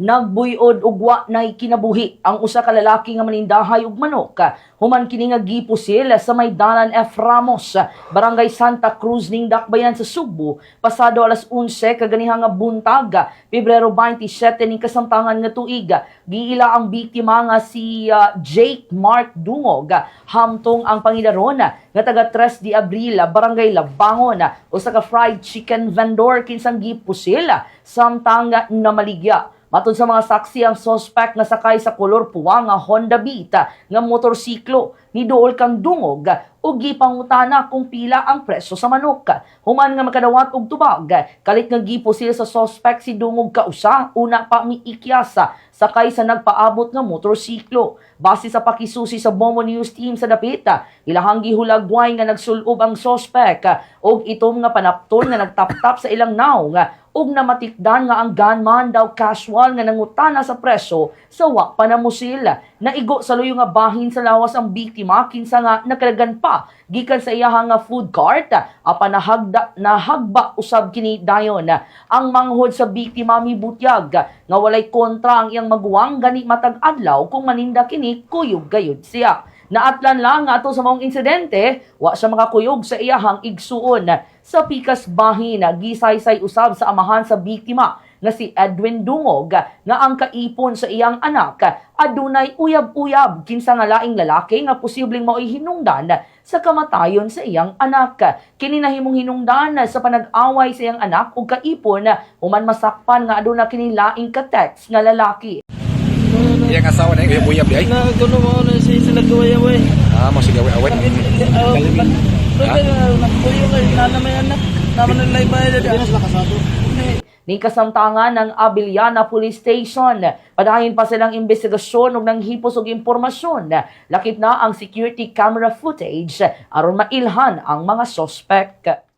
Nagbuyod og wa nay kinabuhi ang usa ka lalaki nga manindahay og manok. Human kini nga gipusil sa may dalan F. Ramos, Barangay Santa Cruz ning Dakbayan sa Subo, pasado alas 11 kaganihang nga buntag, Pebrero 27 ning kasamtangan nga tuig. Giila ang biktima nga si ah, Jake Mark Dungog, hamtong ang pangidaron nga taga 3 de Abril, Barangay Labangon, usa ka fried chicken vendor kinsang gipusil samtang namaligya. Matod sa mga saksi ang suspect nga sakay sa kolor puwa nga Honda Beat nga motorsiklo ni dool kang dungog ug gipangutana kung pila ang presyo sa manok. Human nga makadawat og tubag, kalit nga gipusil sa suspect si dungog kausa una pa miikyasa sakay sa nagpaabot nga motorsiklo. Base sa pakisusi sa Bomo News team sa dapit, ilahang gihulagway nga nagsulob ang suspect og itom nga panapton nga nagtaptap sa ilang naong ug namatikdan nga ang gunman daw casual nga nangutana sa preso sa wa pa namusil. Naigo sa luyo nga bahin sa lawas ang biktima kinsa nga nakalagan pa gikan sa iyahang nga food cart apan nahagda nahagba usab kini dayon ang manghod sa biktima mibutyag nga walay kontra ang iyang maguwang gani matag adlaw kung maninda kini kuyog gayud siya. Naatlan lang ato sa maong insidente, wa siya makakuyog sa iyahang igsuon. Sa pikas bahin, gisaysay usab sa amahan sa biktima nga si Edwin Dungog nga ang kaipon sa iyang anak adunay uyab-uyab kinsa nga laing lalaki nga posibleng mao'y hinungdan sa kamatayon sa iyang anak. Kini nahimong hinungdan sa panag-away sa iyang anak ug kaipon human masakpan nga aduna kini laing ka text nga lalaki. Iyang asawa na yung uyab di ay. Na kuno mo na si sila duway away. Ah, mo sige away-away. Oh, Pwede na nagpuyo kay nana may anak. Naman na dyan. Sila kasado. ni kasamtangan ng Abiliana Police Station. Padahin pa silang investigasyon ug nang hipos og impormasyon. Lakip na ang security camera footage aron mailhan ang mga suspect.